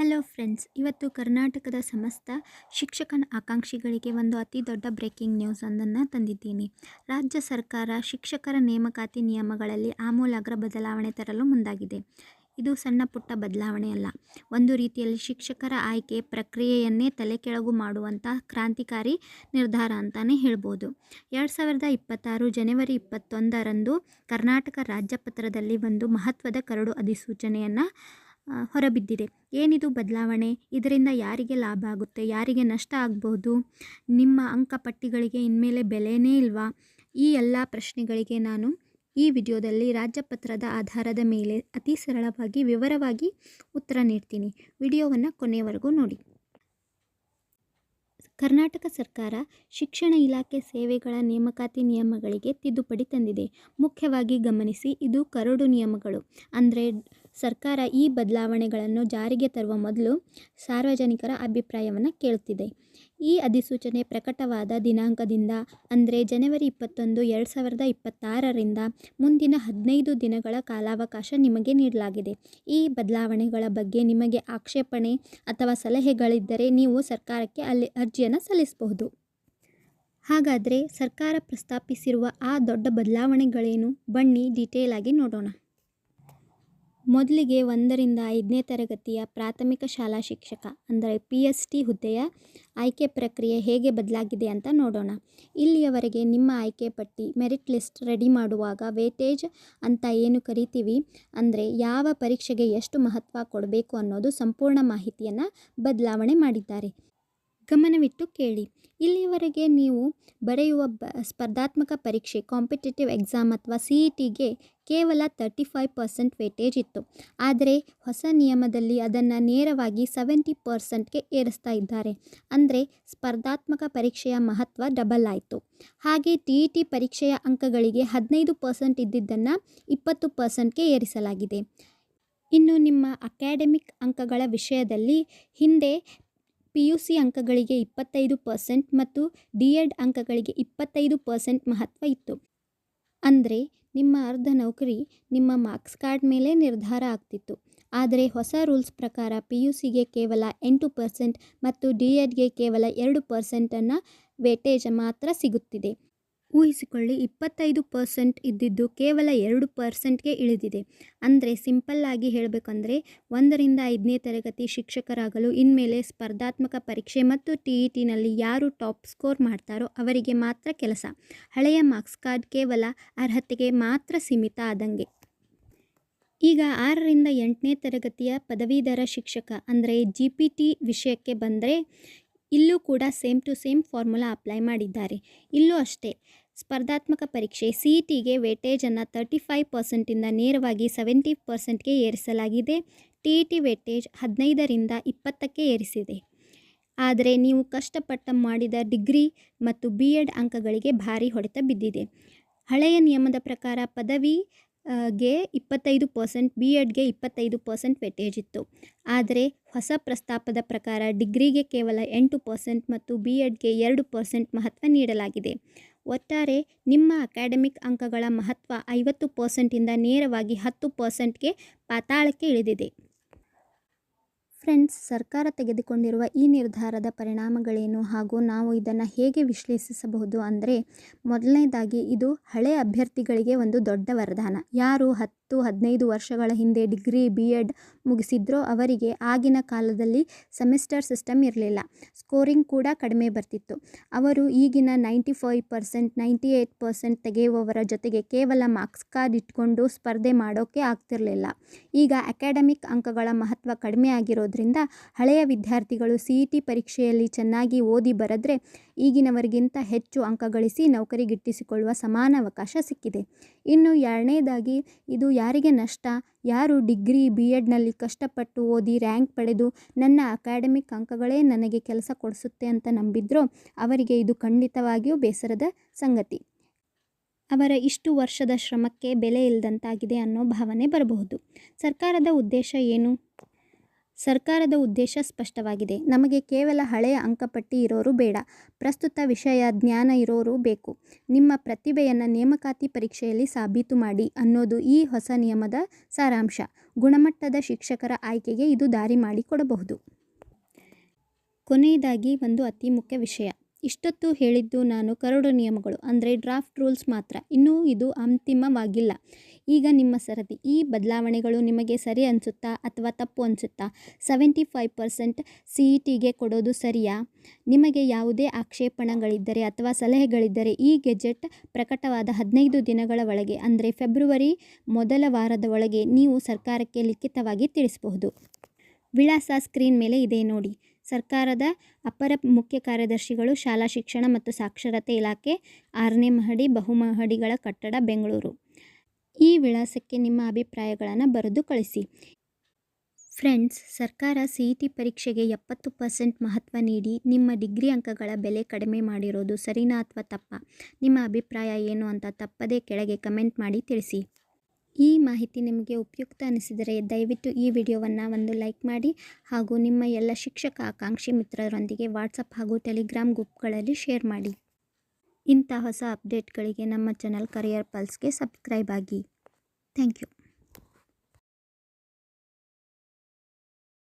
Hello friends ಇವತ್ತು ಕರ್ನಾಟಕದ ಸಮಸ್ತ ಶಿಕ್ಷಕನ ಆಕಾಂಕ್ಷಿಗಳಿಗೆ ಒಂದು ಅತಿ ದೊಡ್ಡ ಬ್ರೇಕಿಂಗ್ ನ್ಯೂಸ್ ಒಂದನ್ನು ತಂದಿದ್ದೀನಿ. ರಾಜ್ಯ ಸರ್ಕಾರ ಶಿಕ್ಷಕರ ನೇಮಕಾತಿ ನಿಯಮಗಳಲ್ಲಿ ಆಮೂಲಾಗ್ರ ಬದಲಾವಣೆ ತರಲು ಮುಂದಾಗಿದೆ. ಇದು ಸಣ್ಣ ಪುಟ್ಟ ಬದಲಾವಣೆ ಅಲ್ಲ. ಒಂದು ರೀತಿಯಲ್ಲಿ ಶಿಕ್ಷಕರ ಆಯ್ಕೆ ಪ್ರಕ್ರಿಯೆಯನ್ನೇ ತಲೆಕೆಳಗು ಮಾಡುವಂಥ ಕ್ರಾಂತಿಕಾರಿ ನಿರ್ಧಾರ ಅಂತಲೇ ಹೇಳ್ಬೋದು. ಎರಡು ಸಾವಿರದ ಇಪ್ಪತ್ತಾರು ಜನವರಿ ಇಪ್ಪತ್ತೊಂದರಂದು ಕರ್ನಾಟಕ ರಾಜ್ಯಪತ್ರದಲ್ಲಿ ಒಂದು ಮಹತ್ವದ ಕರಡು ಅಧಿಸೂಚನೆಯನ್ನು ಹೊರಬಿದ್ದಿದೆ. ಏನಿದು ಬದಲಾವಣೆ? ಇದರಿಂದ ಯಾರಿಗೆ ಲಾಭ ಆಗುತ್ತೆ? ಯಾರಿಗೆ ನಷ್ಟ ಆಗ್ಬೋದು ನಿಮ್ಮ ಅಂಕಪಟ್ಟಿಗಳಿಗೆ ಇನ್ಮೇಲೆ ಬೆಲೆಯೇ ಇಲ್ವಾ? ಈ ಎಲ್ಲ ಪ್ರಶ್ನೆಗಳಿಗೆ ನಾನು ಈ ವಿಡಿಯೋದಲ್ಲಿ ರಾಜ್ಯಪತ್ರದ ಆಧಾರದ ಮೇಲೆ ಅತಿ ಸರಳವಾಗಿ ವಿವರವಾಗಿ ಉತ್ತರ ನೀಡ್ತೀನಿ. ವಿಡಿಯೋವನ್ನು ಕೊನೆಯವರೆಗೂ ನೋಡಿ. ಕರ್ನಾಟಕ ಸರ್ಕಾರ ಶಿಕ್ಷಣ ಇಲಾಖೆ ಸೇವೆಗಳ ನೇಮಕಾತಿ ನಿಯಮಗಳಿಗೆ ತಿದ್ದುಪಡಿ ತಂದಿದೆ. ಮುಖ್ಯವಾಗಿ ಗಮನಿಸಿ ಇದು ಕರಡು ನಿಯಮಗಳು. ಅಂದರೆ ಸರ್ಕಾರ ಈ ಬದಲಾವಣೆಗಳನ್ನು ಜಾರಿಗೆ ತರುವ ಮೊದಲು ಸಾರ್ವಜನಿಕರ ಅಭಿಪ್ರಾಯವನ್ನು ಕೇಳುತ್ತಿದೆ ಈ ಅಧಿಸೂಚನೆ ಪ್ರಕಟವಾದ ದಿನಾಂಕದಿಂದ ಅಂದರೆ ಜನವರಿ ಇಪ್ಪತ್ತೊಂದು, ಎರಡು ಸಾವಿರದ ಇಪ್ಪತ್ತಾರರಿಂದ ಮುಂದಿನ ಹದಿನೈದು ದಿನಗಳ ಕಾಲಾವಕಾಶ ನಿಮಗೆ ನೀಡಲಾಗಿದೆ. ಈ ಬದಲಾವಣೆಗಳ ಬಗ್ಗೆ ನಿಮಗೆ ಆಕ್ಷೇಪಣೆ ಅಥವಾ ಸಲಹೆಗಳಿದ್ದರೆ ನೀವು ಸರ್ಕಾರಕ್ಕೆ ಅಲ್ಲಿ ಅರ್ಜಿಯನ್ನು ಸಲ್ಲಿಸಬಹುದು. ಹಾಗಾದರೆ ಸರ್ಕಾರ ಪ್ರಸ್ತಾಪಿಸಿರುವ ಆ ದೊಡ್ಡ ಬದಲಾವಣೆಗಳೇನು? ಬನ್ನಿ ಡೀಟೇಲಾಗಿ ನೋಡೋಣ. ಮೊದಲಿಗೆ ಒಂದರಿಂದ ಐದನೇ ತರಗತಿಯ ಪ್ರಾಥಮಿಕ ಶಾಲಾ ಶಿಕ್ಷಕ, ಅಂದರೆ ಪಿ ಎಸ್ ಟಿ ಹುದ್ದೆಯ ಆಯ್ಕೆ ಪ್ರಕ್ರಿಯೆ ಹೇಗೆ ಬದಲಾಗಿದೆ ಅಂತ ನೋಡೋಣ. ಇಲ್ಲಿಯವರೆಗೆ ನಿಮ್ಮ ಆಯ್ಕೆ ಪಟ್ಟಿ, ಮೆರಿಟ್ ಲಿಸ್ಟ್ ರೆಡಿ ಮಾಡುವಾಗ ವೇಟೇಜ್ ಅಂತ ಏನು ಕರಿತೀವಿ? ಅಂದರೆ ಯಾವ ಪರೀಕ್ಷೆಗೆ ಎಷ್ಟು ಮಹತ್ವ ಕೊಡಬೇಕು ಅನ್ನೋದು ಸಂಪೂರ್ಣ ಮಾಹಿತಿಯನ್ನು ಬದಲಾವಣೆ ಮಾಡಿದ್ದಾರೆ. ಗಮನವಿಟ್ಟು ಕೇಳಿ. ಇಲ್ಲಿಯವರೆಗೆ ನೀವು ಬರೆಯುವ ಬ, ಸ್ಪರ್ಧಾತ್ಮಕ ಪರೀಕ್ಷೆ, ಕಾಂಪಿಟೇಟಿವ್ ಎಕ್ಸಾಮ್ ಅಥವಾ ಸಿ ಇ ಟಿಗೆ ಕೇವಲ ತರ್ಟಿ ಫೈವ್ ಪರ್ಸೆಂಟ್ ವೇಟೇಜ್ ಇತ್ತು. ಆದರೆ ಹೊಸ ನಿಯಮದಲ್ಲಿ ಅದನ್ನು ನೇರವಾಗಿ ಸೆವೆಂಟಿ ಪರ್ಸೆಂಟ್ಗೆ ಏರಿಸ್ತಾ ಇದ್ದಾರೆ. ಅಂದರೆ ಸ್ಪರ್ಧಾತ್ಮಕ ಪರೀಕ್ಷೆಯ ಮಹತ್ವ ಡಬಲ್ ಆಯಿತು. ಹಾಗೆ ಟಿ ಇ ಟಿ ಪರೀಕ್ಷೆಯ ಅಂಕಗಳಿಗೆ ಹದಿನೈದು ಪರ್ಸೆಂಟ್ ಇದ್ದಿದ್ದನ್ನು ಇಪ್ಪತ್ತು ಪರ್ಸೆಂಟ್ಗೆ ಏರಿಸಲಾಗಿದೆ. ಇನ್ನು ನಿಮ್ಮ ಅಕಾಡೆಮಿಕ್ ಅಂಕಗಳ ವಿಷಯದಲ್ಲಿ ಹಿಂದೆ ಪಿ ಯು ಸಿ ಅಂಕಗಳಿಗೆ ಇಪ್ಪತ್ತೈದು ಪರ್ಸೆಂಟ್ ಮತ್ತು ಡಿ ಎಡ್ ಅಂಕಗಳಿಗೆ ಇಪ್ಪತ್ತೈದು ಪರ್ಸೆಂಟ್ ಮಹತ್ವ ಇತ್ತು. ಅಂದರೆ ನಿಮ್ಮ ಅರ್ಧ ನೌಕರಿ ನಿಮ್ಮ ಮಾರ್ಕ್ಸ್ ಕಾರ್ಡ್ ಮೇಲೆ ನಿರ್ಧಾರ ಆಗ್ತಿತ್ತು. ಆದರೆ ಹೊಸ ರೂಲ್ಸ್ ಪ್ರಕಾರ ಪಿ ಯು ಸಿಗೆ ಕೇವಲ ಎಂಟು ಪರ್ಸೆಂಟ್ ಮತ್ತು ಡಿ ಎಡ್ಗೆ ಕೇವಲ ಎರಡು ಪರ್ಸೆಂಟನ್ನು ವೇಟೇಜ್ ಮಾತ್ರ ಸಿಗುತ್ತಿದೆ. ಊಹಿಸಿಕೊಳ್ಳಿ, ಇಪ್ಪತ್ತೈದು ಪರ್ಸೆಂಟ್ ಇದ್ದಿದ್ದು ಕೇವಲ ಎರಡು ಪರ್ಸೆಂಟ್ಗೆ ಇಳಿದಿದೆ. ಅಂದರೆ ಸಿಂಪಲ್ಲಾಗಿ ಹೇಳಬೇಕಂದ್ರೆ, ಒಂದರಿಂದ ಐದನೇ ತರಗತಿ ಶಿಕ್ಷಕರಾಗಲು ಇನ್ಮೇಲೆ ಸ್ಪರ್ಧಾತ್ಮಕ ಪರೀಕ್ಷೆ ಮತ್ತು ಟಿ ಇ ಟಿನಲ್ಲಿ ಯಾರು ಟಾಪ್ ಸ್ಕೋರ್ ಮಾಡ್ತಾರೋ ಅವರಿಗೆ ಮಾತ್ರ ಕೆಲಸ. ಹಳೆಯ ಮಾರ್ಕ್ಸ್ ಕಾರ್ಡ್ ಕೇವಲ ಅರ್ಹತೆಗೆ ಮಾತ್ರ ಸೀಮಿತ ಆದಂಗೆ. ಈಗ ಆರರಿಂದ ಎಂಟನೇ ತರಗತಿಯ ಪದವೀಧರ ಶಿಕ್ಷಕ ಅಂದರೆ ಜಿ ಪಿ ಟಿ ವಿಷಯಕ್ಕೆ ಬಂದರೆ ಇಲ್ಲೂ ಕೂಡ same to same formula apply ಮಾಡಿದ್ದಾರೆ. ಇಲ್ಲೂ ಅಷ್ಟೇ, ಸ್ಪರ್ಧಾತ್ಮಕ ಪರೀಕ್ಷೆ ಸಿ ಇ ಟಿಗೆ ವೇಟೇಜನ್ನು ತರ್ಟಿ ಫೈವ್ ಪರ್ಸೆಂಟಿಂದ ನೇರವಾಗಿ ಸೆವೆಂಟಿ ಪರ್ಸೆಂಟ್ಗೆ ಏರಿಸಲಾಗಿದೆ. ಟಿ ಇ ಟಿ ವೇಟೇಜ್ ಹದಿನೈದರಿಂದ ಇಪ್ಪತ್ತಕ್ಕೆ ಏರಿಸಿದೆ. ಆದರೆ ನೀವು ಕಷ್ಟಪಟ್ಟ ಮಾಡಿದ ಡಿಗ್ರಿ ಮತ್ತು ಬಿ ಎಡ್ ಅಂಕಗಳಿಗೆ ಭಾರಿ ಹೊಡೆತ ಬಿದ್ದಿದೆ. ಹಳೆಯ ನಿಯಮದ ಪ್ರಕಾರ ಪದವಿ ಗೆ ಇಪ್ಪತ್ತೈದು ಪರ್ಸೆಂಟ್, ಬಿ ಎಡ್ಗೆ ಇಪ್ಪತ್ತೈದು ಪರ್ಸೆಂಟ್ ವೆಟೇಜ್ ಇತ್ತು ಆದರೆ ಹೊಸ ಪ್ರಸ್ತಾಪದ ಪ್ರಕಾರ ಡಿಗ್ರಿಗೆ ಕೇವಲ ಎಂಟು ಪರ್ಸೆಂಟ್ ಮತ್ತು ಬಿ ಎಡ್ಗೆ ಎರಡು ಪರ್ಸೆಂಟ್ ಮಹತ್ವ ನೀಡಲಾಗಿದೆ. ಒಟ್ಟಾರೆ ನಿಮ್ಮ ಅಕಾಡೆಮಿಕ್ ಅಂಕಗಳ ಮಹತ್ವ ಐವತ್ತು ಪರ್ಸೆಂಟಿಂದ ನೇರವಾಗಿ ಹತ್ತು ಪರ್ಸೆಂಟ್ಗೆ ಪಾತಾಳಕ್ಕೆ ಇಳಿದಿದೆ. ಫ್ರೆಂಡ್ಸ್, ಸರ್ಕಾರ ತೆಗೆದುಕೊಂಡಿರುವ ಈ ನಿರ್ಧಾರದ ಪರಿಣಾಮಗಳೇನು ಹಾಗೂ ನಾವು ಇದನ್ನು ಹೇಗೆ ವಿಶ್ಲೇಷಿಸಬಹುದು ಅಂದರೆ ಮೊದಲನೇದಾಗಿ ಇದು ಹಳೆ ಅಭ್ಯರ್ಥಿಗಳಿಗೆ ಒಂದು ದೊಡ್ಡ ವರದಾನ. ಯಾರು ಹತ್ತು, ಹದಿನೈದು ವರ್ಷಗಳ ಹಿಂದೆ ಡಿಗ್ರಿ ಬಿ ಎಡ್ ಮುಗಿಸಿದ್ರೋ ಅವರಿಗೆ ಆಗಿನ ಕಾಲದಲ್ಲಿ ಸೆಮಿಸ್ಟರ್ ಸಿಸ್ಟಮ್ ಇರಲಿಲ್ಲ. ಸ್ಕೋರಿಂಗ್ ಕೂಡ ಕಡಿಮೆ ಬರ್ತಿತ್ತು. ಅವರು ಈಗಿನ ninety five percent, ninety eight percent ತೆಗೆಯುವವರ ಜೊತೆಗೆ ಕೇವಲ ಮಾರ್ಕ್ಸ್ ಕಾರ್ಡ್ ಇಟ್ಕೊಂಡು ಸ್ಪರ್ಧೆ ಮಾಡೋಕ್ಕೆ ಆಗ್ತಿರಲಿಲ್ಲ. ಈಗ ಅಕಾಡೆಮಿಕ್ ಅಂಕಗಳ ಮಹತ್ವ ಕಡಿಮೆ ಆಗಿರೋದ್ರಿಂದ ಹಳೆಯ ವಿದ್ಯಾರ್ಥಿಗಳು ಸಿ ಇ ಟಿ ಪರೀಕ್ಷೆಯಲ್ಲಿ ಚೆನ್ನಾಗಿ ಓದಿ ಬರೆದ್ರೆ ಈಗಿನವರಿಗಿಂತ ಹೆಚ್ಚು ಅಂಕ ಗಳಿಸಿ ನೌಕರಿ ಗಿಟ್ಟಿಸಿಕೊಳ್ಳುವ ಸಮಾನ ಅವಕಾಶ ಸಿಕ್ಕಿದೆ. ಇನ್ನು ಎರಡನೇದಾಗಿ, ಇದು ಯಾರಿಗೆ ನಷ್ಟ? ಯಾರು ಡಿಗ್ರಿ ಬಿ ಎಡ್ನಲ್ಲಿ ಕಷ್ಟಪಟ್ಟು ಓದಿ ರ್ಯಾಂಕ್ ಪಡೆದು ನನ್ನ ಅಕಾಡೆಮಿಕ್ ಅಂಕಗಳೇ ನನಗೆ ಕೆಲಸ ಕೊಡಿಸುತ್ತೆ ಅಂತ ನಂಬಿದ್ರೋ ಅವರಿಗೆ ಇದು ಖಂಡಿತವಾಗಿಯೂ ಬೇಸರದ ಸಂಗತಿ. ಅವರ ಇಷ್ಟು ವರ್ಷದ ಶ್ರಮಕ್ಕೆ ಬೆಲೆ ಇಲ್ಲದಂತಾಗಿದೆ ಅನ್ನೋ ಭಾವನೆ ಬರಬಹುದು. ಸರ್ಕಾರದ ಉದ್ದೇಶ ಏನು? ಸರ್ಕಾರದ ಉದ್ದೇಶ ಸ್ಪಷ್ಟವಾಗಿದೆ. ನಮಗೆ ಕೇವಲ ಹಳೆಯ ಅಂಕಪಟ್ಟಿ ಇರೋರು ಬೇಡ. ಪ್ರಸ್ತುತ ವಿಷಯ ಜ್ಞಾನ ಇರೋರು ಬೇಕು. ನಿಮ್ಮ ಪ್ರತಿಭೆಯನ್ನು ನೇಮಕಾತಿ ಪರೀಕ್ಷೆಯಲ್ಲಿ ಸಾಬೀತು ಮಾಡಿ ಅನ್ನೋದು ಈ ಹೊಸ ನಿಯಮದ ಸಾರಾಂಶ. ಗುಣಮಟ್ಟದ ಶಿಕ್ಷಕರ ಆಯ್ಕೆಗೆ ಇದು ದಾರಿ ಮಾಡಿಕೊಡಬಹುದು. ಕೊನೆಯದಾಗಿ ಒಂದು ಅತಿ ಮುಖ್ಯ ವಿಷಯ. ಇಷ್ಟೊತ್ತು ಹೇಳಿದ್ದು ನಾನು ಕರಡು ನಿಯಮಗಳು, ಅಂದರೆ ಡ್ರಾಫ್ಟ್ ರೂಲ್ಸ್ ಮಾತ್ರ. ಇನ್ನೂ ಇದು ಅಂತಿಮವಾಗಿಲ್ಲ. ಈಗ ನಿಮ್ಮ ಸರದಿ, ಈ ಬದಲಾವಣೆಗಳು ನಿಮಗೆ ಸರಿ ಅನಿಸುತ್ತಾ ಅಥವಾ ತಪ್ಪು ಅನಿಸುತ್ತಾ? Seventy five percent C E ಟಿಗೆ ಕೊಡೋದು ಸರಿಯಾ? ನಿಮಗೆ ಯಾವುದೇ ಆಕ್ಷೇಪಣೆಗಳಿದ್ದರೆ ಅಥವಾ ಸಲಹೆಗಳಿದ್ದರೆ ಈ ಗೆಜೆಟ್ ಪ್ರಕಟವಾದ ಹದಿನೈದು ದಿನಗಳ ಒಳಗೆ, ಅಂದರೆ ಫೆಬ್ರವರಿ ಮೊದಲ ವಾರದ ಒಳಗೆ ನೀವು ಸರ್ಕಾರಕ್ಕೆ ಲಿಖಿತವಾಗಿ ತಿಳಿಸಬಹುದು. ವಿಳಾಸ ಸ್ಕ್ರೀನ್ ಮೇಲೆ ಇದೆ ನೋಡಿ. ಸರ್ಕಾರದ ಅಪರ ಮುಖ್ಯ ಕಾರ್ಯದರ್ಶಿಗಳು ಶಾಲಾ ಶಿಕ್ಷಣ ಮತ್ತು ಸಾಕ್ಷರತೆ ಇಲಾಖೆ, ಆರನೇ ಮಹಡಿ, ಬಹುಮಹಡಿಗಳ ಕಟ್ಟಡ, ಬೆಂಗಳೂರು. ಈ ವಿಳಾಸಕ್ಕೆ ನಿಮ್ಮ ಅಭಿಪ್ರಾಯಗಳನ್ನು ಬರೆದು ಕಳಿಸಿ. ಫ್ರೆಂಡ್ಸ್, ಸರ್ಕಾರ ಸಿ ಇ ಟಿ ಪರೀಕ್ಷೆಗೆ ಎಪ್ಪತ್ತು ಪರ್ಸೆಂಟ್ ಮಹತ್ವ ನೀಡಿ ನಿಮ್ಮ ಡಿಗ್ರಿ ಅಂಕಗಳ ಬೆಲೆ ಕಡಿಮೆ ಮಾಡಿರೋದು ಸರಿನಾ ಅಥವಾ ತಪ್ಪ? ನಿಮ್ಮ ಅಭಿಪ್ರಾಯ ಏನು ಅಂತ ತಪ್ಪದೇ ಕೆಳಗೆ ಕಮೆಂಟ್ ಮಾಡಿ ತಿಳಿಸಿ. ಈ ಮಾಹಿತಿ ನಿಮಗೆ ಉಪಯುಕ್ತ ಅನಿಸಿದರೆ ದಯವಿಟ್ಟು ಈ ವಿಡಿಯೋವನ್ನು ಒಂದು ಲೈಕ್ ಮಾಡಿ ಹಾಗೂ ನಿಮ್ಮ ಎಲ್ಲ ಶಿಕ್ಷಕ ಆಕಾಂಕ್ಷಿ ಮಿತ್ರರೊಂದಿಗೆ ವಾಟ್ಸಪ್ ಹಾಗೂ ಟೆಲಿಗ್ರಾಮ್ ಗ್ರೂಪ್ಗಳಲ್ಲಿ ಶೇರ್ ಮಾಡಿ. ಇಂಥ ಹೊಸ ಅಪ್ಡೇಟ್ಗಳಿಗೆ ನಮ್ಮ ಚಾನಲ್ ಕರಿಯರ್ ಪಲ್ಸ್ಗೆ ಸಬ್ಸ್ಕ್ರೈಬ್ ಆಗಿ ಥ್ಯಾಂಕ್ ಯು